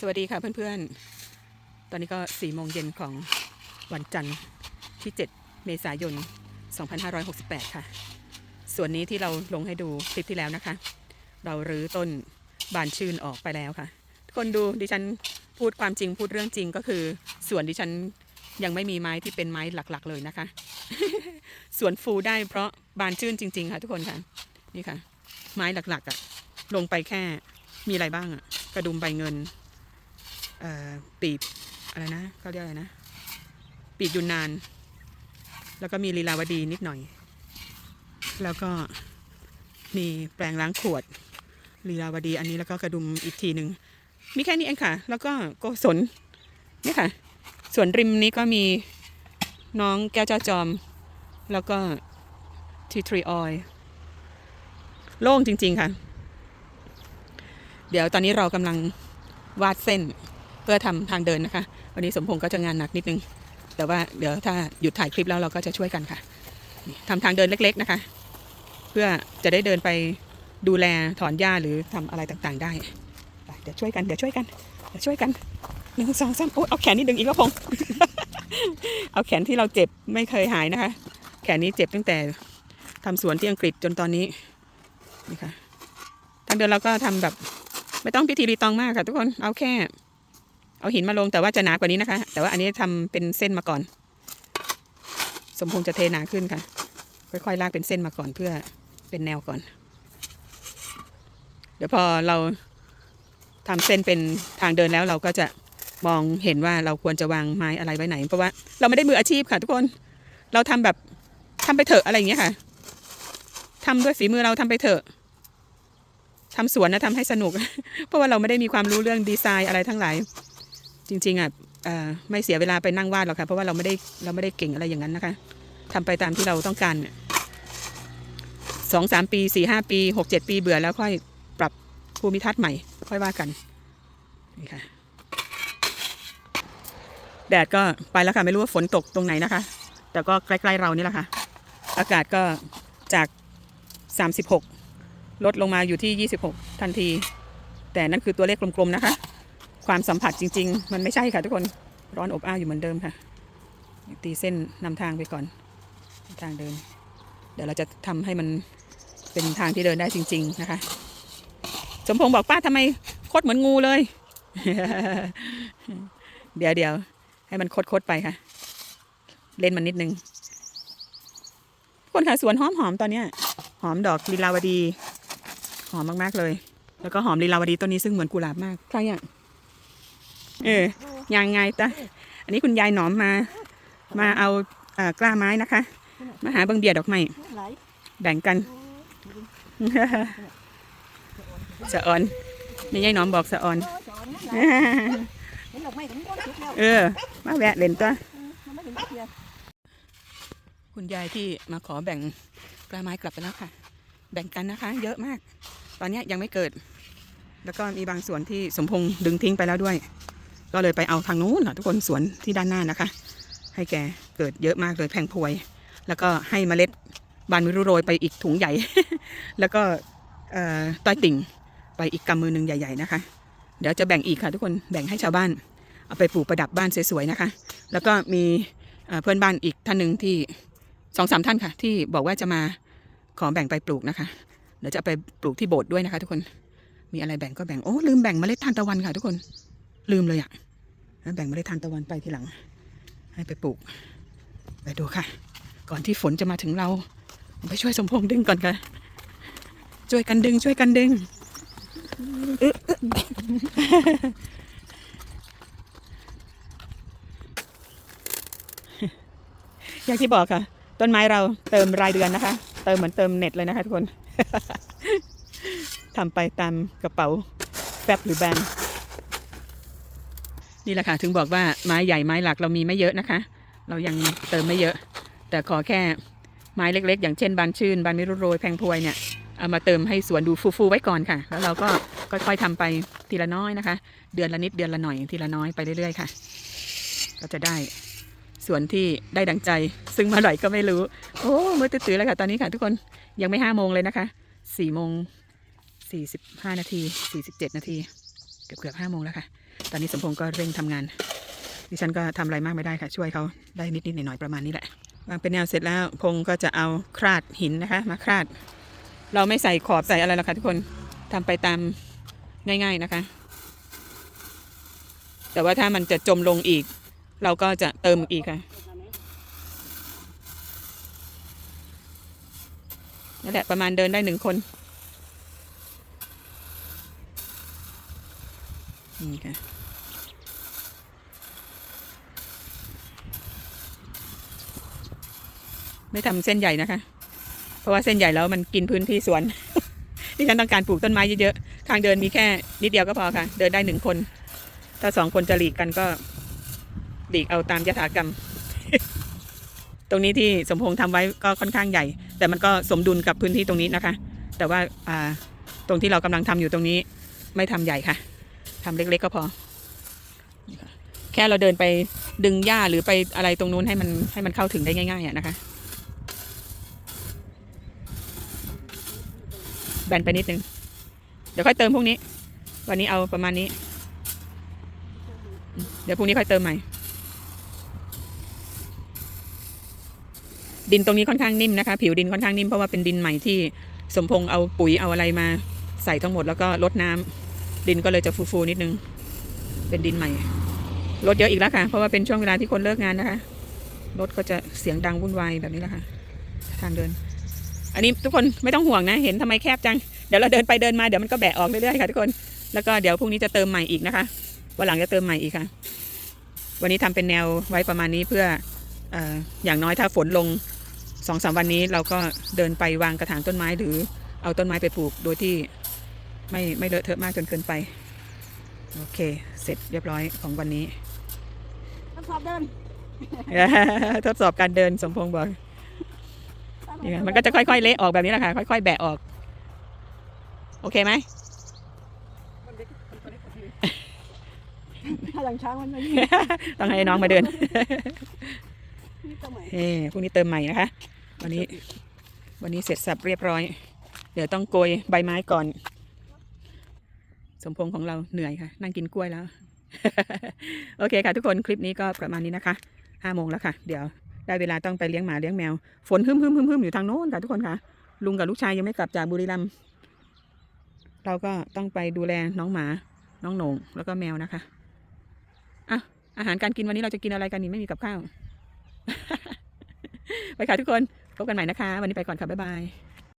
สวัสดีค่ะเพื่อนๆ ตอนนี้ก็4โมงเย็นของวันจันทร์ที่ 7 เมษายน 2568 ค่ะ ส่วนนี้ที่เราลงให้ดูคลิปที่แล้วนะคะ เรารื้อต้นบานชื่นออกไปแล้วค่ะ ทุกคนดูดิฉันพูดความจริงพูดเรื่องจริงก็คือ ส่วนดิฉันยังไม่มีไม้ที่เป็นไม้หลักๆ เลยนะคะส่วนฟูได้เพราะบานชื่นจริง ๆ ค่ะ ทุกคนค่ะ นี่ค่ะ ไม้หลักๆอะ่ะลงไปแค่มีอะไรบ้างอะ่ะ กระดุมใบเงิน ปีบอะไรนะเขาเรียกอะไรนะ ปีบยุนนาน แล้วก็มีลีลาวดีนิดหน่อย แล้วก็มีแปลงล้างขวดลีลาวดีอันนี้แล้วก็กระดุมอีกทีหนึ่งมีแค่นี้เองค่ะ แล้วก็โกศลนี่ค่ะ ส่วนริมนี้ก็มีน้องแก้วเจ้าจอม แล้วก็ทีทรีออยโล่งจริง ๆ ค่ะ เดี๋ยวตอนนี้เรากำลังวาดเส้น เพื่อทำทางเดินนะคะ วันนี้สมพงษ์ก็จะงานหนักนิดนึง แต่ว่าเดี๋ยวถ้าหยุดถ่ายคลิปแล้วเราก็จะช่วยกันค่ะนี่ทำทางเดินเล็ก ๆนะคะ เพื่อจะได้เดินไปดูแลถอนหญ้าหรือทำอะไรต่างๆ ได้ เดี๋ยวช่วยกันเดี๋ยวช่วยกันเดี๋ยวช่วยกันหนึ่งสองสามโอ้เอาแขนนี่ดึงอีกแล้วพงษ์เอาแขนที่เราเจ็บไม่เคยหายนะคะ แขนนี้เจ็บตั้งแต่ทำสวนที่อังกฤษจนตอนนี้นี่ค่ะทางเดินเราก็ทำแบบไม่ต้องพิธีรีตองมากค่ะทุกคนเอาแค่ เอาหินมาลงแต่ว่าจะหนากว่านี้นะคะ แต่ว่าอันนี้ทำเป็นเส้นมาก่อน สมพงษ์จะเทหนาขึ้นค่ะ ค่อยๆลากเป็นเส้นมาก่อนเพื่อเป็นแนวก่อน เดี๋ยวพอเราทำเส้นเป็นทางเดินแล้วเราก็จะมองเห็นว่าเราควรจะวางไม้อะไรไว้ไหน เพราะว่าเราไม่ได้มืออาชีพค่ะทุกคน เราทำแบบทำไปเถอะอะไรอย่างเงี้ยค่ะทำด้วยฝีมือเราทำไปเถอะทำสวนนะทำให้สนุก เพราะว่าเราไม่ได้มีความรู้เรื่องดีไซน์อะไรทั้งหลาย จริงๆอะไม่เสียเวลาไปนั่งวาดหรอกค่ะเพราะว่าเราไม่ได้เราไม่ได้เก่งอะไรอย่างนั้นนะคะทำไปตามที่เราต้องการเนี่ยสองสามปีสี่ห้าปีหกเจ็ดปีเบื่อแล้วค่อยปรับภูมิทัศน์ใหม่ ค่อยว่ากันนี่ค่ะแดดก็ไปแล้วค่ะไม่รู้ว่าฝนตกตรงไหนนะคะ แต่ก็ใกล้ๆเรานี่แหละค่ะ อากาศก็จาก 36 ลดลงมาอยู่ที่ 26 ทันที แต่นั่นคือตัวเลขกลมๆนะคะ ความสัมผัสจริง ๆ มันไม่ใช่ค่ะทุกคนร้อนอบอ้าวอยู่เหมือนเดิมค่ะ ตีเส้นนำทางไปก่อน ทางเดิน เดี๋ยวเราจะทำให้มันเป็นทางที่เดินได้จริง ๆ นะคะ สมพงษ์บอกป้าทำไมโคตรเหมือนงูเลย เดี๋ยวเดี๋ยวให้มันคดๆไปค่ะ เล่นมันนิดนึงทุกคนค่ะสวนหอมหอมตอนเนี้ยหอมดอกลีลาวดี หอมมากๆเลย แล้วก็หอมลีลาวดีต้นนี้ซึ่งเหมือนกุหลาบมากใครอะ เออยังไงตะอันนี้คุณยายหนอมมา มาเอาเอ่อกล้าไม้นะคะ มาหาเบิงเบียดอกไม้แบ่งกันสะออนนี่ยายหนอมบอกสะออนเออ มาแวะเล่นตัวคุณยายที่มาขอแบ่งปลาไม้กลับไปแล้วค่ะ แบ่งกันนะคะ เยอะมาก ตอนนี้ยังไม่เกิด แล้วก็มีบางส่วนที่สมพงษ์ดึงทิ้งไปแล้วด้วย ก็เลยไปเอาทางนู้นค่ะทุกคนสวนที่ด้านหน้านะคะ ให้แกเกิดเยอะมากเลยแพงพวย แล้วก็ให้เมล็ดบานมิรุโรยไปอีกถุงใหญ่ แล้วก็ต้อยติ่งไปอีกกำมือหนึ่งใหญ่ ๆนะคะ เดี๋ยวจะแบ่งอีกค่ะทุกคนแบ่งให้ชาวบ้าน เอาไปปลูกประดับบ้านสวยๆนะคะ แล้วก็มีเพื่อนบ้านอีกท่านหนึ่งที่สองสามท่านค่ะ ที่บอกว่าจะมาขอแบ่งไปปลูกนะคะ เดี๋ยวจะไปปลูกที่โบสถ์ด้วยนะคะ ทุกคนมีอะไรแบ่งก็แบ่งโอ้ลืมแบ่งเมล็ดทานตะวันค่ะทุกคน ลืมเลยอะ่ะแบ่งเมล็ดทานตะวันไปทีหลัง ให้ไปปลูก ไปดูค่ะ ก่อนที่ฝนจะมาถึงเรา ไปช่วยสมพงษ์ดึงก่อนค่ะ ช่วยกันดึง ช่วยกันดึงอึ๊ะอึ๊ะอย่างที่บอกค่ะ ต้นไม้เราเติมรายเดือนนะคะ เติมเหมือนเติมเน็ตเลยนะคะทุกคนทำไปตามกระเป๋าแฟบหรือแบน นี่แหละค่ะ ถึงบอกว่าไม้ใหญ่ไม้หลักเรามีไม่เยอะนะคะ เรายังเติมไม่เยอะ แต่ขอแค่ไม้เล็ก ๆ อย่างเช่นบานชื่นบานมิรุโรยแพงพวยเนี่ยเอามาเติมให้สวนดูฟูๆไว้ก่อนค่ะ แล้วเราก็ค่อยๆทำไปทีละน้อยนะคะ เดือนละนิดเดือนละหน่อยทีละน้อยไปเรื่อยๆค่ะ ก็จะได้สวนที่ได้ดังใจ ซึ่งเมื่อไหร่ก็ไม่รู้ โอ้มือตื้อๆแล้วค่ะ ตอนนี้ค่ะ ทุกคนยังไม่ห้าโมงเลยนะคะสี่โมงสี่สิบห้านาทีสี่สิบเจ็ดนาที เกือบเกือบห้าโมงแล้วค่ะ ตอนนี้สมพงษ์ก็เร่งทำงาน ดิฉันก็ทำอะไรมากไม่ได้ค่ะ ช่วยเขาได้นิดๆหน่อยๆประมาณนี้แหละวางเป็นแนวเสร็จแล้วพงษ์ก็จะเอาคราดหินนะคะ มาคราด เราไม่ใส่ขอบใส่อะไรหรอกค่ะทุกคนทำไปตามง่าย ๆนะคะ แต่ว่าถ้ามันจะจมลงอีก เราก็จะเติมอีกค่ะนั่นแหละประมาณเดินได้หนึ่งคน นี่ค่ะไม่ทำเส้นใหญ่นะคะ เพราะว่าเส้นใหญ่แล้วมันกินพื้นที่สวนดิฉันต้องการปลูกต้นไม้เยอะๆทางเดินมีแค่นิดเดียวก็พอค่ะ เดินได้หนึ่งคน ถ้าสองคนจะหลีกกันก็หลีกเอาตามยถากรรม ตรงนี้ที่สมพงษ์ทำไว้ก็ค่อนข้างใหญ่ แต่มันก็สมดุลกับพื้นที่ตรงนี้นะคะ แต่ว่าอ่าตรงที่เรากำลังทำอยู่ตรงนี้ ไม่ทำใหญ่ค่ะ ทำเล็กๆก็พอ แค่เราเดินไปดึงหญ้าหรือไปอะไรตรงนู้นให้มันให้มันเข้าถึงได้ง่ายๆอะนะคะ แบนไปนิดนึง เดี๋ยวค่อยเติมพวกนี้ วันนี้เอาประมาณนี้ เดี๋ยวพรุ่งนี้ค่อยเติมใหม่ ดินตรงนี้ค่อนข้างนิ่มนะคะ ผิวดินค่อนข้างนิ่มเพราะว่าเป็นดินใหม่ที่สมพงษ์เอาปุ๋ยเอาอะไรมาใส่ทั้งหมดแล้วก็ลดน้ำ ดินก็เลยจะฟูๆนิดนึง เป็นดินใหม่ลดเยอะอีกแล้วค่ะ เพราะว่าเป็นช่วงเวลาที่คนเลิกงานนะคะ รถก็จะเสียงดังวุ่นวายแบบนี้แหละค่ะ ทางเดิน อันนี้ทุกคนไม่ต้องห่วงนะ เห็นทำไมแคบจัง เดี๋ยวเราเดินไปเดินมาเดี๋ยวมันก็แบะออกเรื่อยๆค่ะทุกคน แล้วก็เดี๋ยวพรุ่งนี้จะเติมใหม่อีกนะคะ วันหลังจะเติมใหม่อีกค่ะ วันนี้ทำเป็นแนวไว้ประมาณนี้เพื่อเอออย่างน้อยถ้าฝนลงสองสามวันนี้เราก็เดินไปวางกระถางต้นไม้หรือเอาต้นไม้ไปปลูกโดยที่ ไม่ไม่เลอะเทอะมากจนเกินไป โอเค เสร็จเรียบร้อยของวันนี้ ทดสอบเดินทดสอบการเดินสมพงษ์บอกนี่ค่ะมันก็จะค่อยๆเละออกแบบนี้แหละค่ะ ค่อยๆ แบะออก โอเคไหมถ้าหลังช้างมันไม่มีต้องให้น้องมาเดินนี่ตัวใหม่เฮ้พรุ่งนี้เติมใหม่นะคะ วันนี้ วันนี้เสร็จสับเรียบร้อย เดี๋ยวต้องโกยใบไม้ก่อน สมพงษ์ของเราเหนื่อยค่ะ นั่งกินกล้วยแล้ว โอเคค่ะทุกคนคลิปนี้ก็ประมาณนี้นะคะห้าโมงแล้วค่ะ เดี๋ยวได้เวลาต้องไปเลี้ยงหมาเลี้ยงแมว ฝนฮึมฮึมฮึมฮึมอยู่ทางโน้นค่ะทุกคนค่ะ ลุงกับลูกชายยังไม่กลับจากบุรีรัมย์เราก็ต้องไปดูแลน้องหมา น้องหนงแล้วก็แมวนะคะอะอาหารการกินวันนี้เราจะกินอะไรกันนี่ไม่มีกับข้าว ไปค่ะทุกคนพบกันใหม่นะคะ วันนี้ไปก่อนค่ะบ๊ายบาย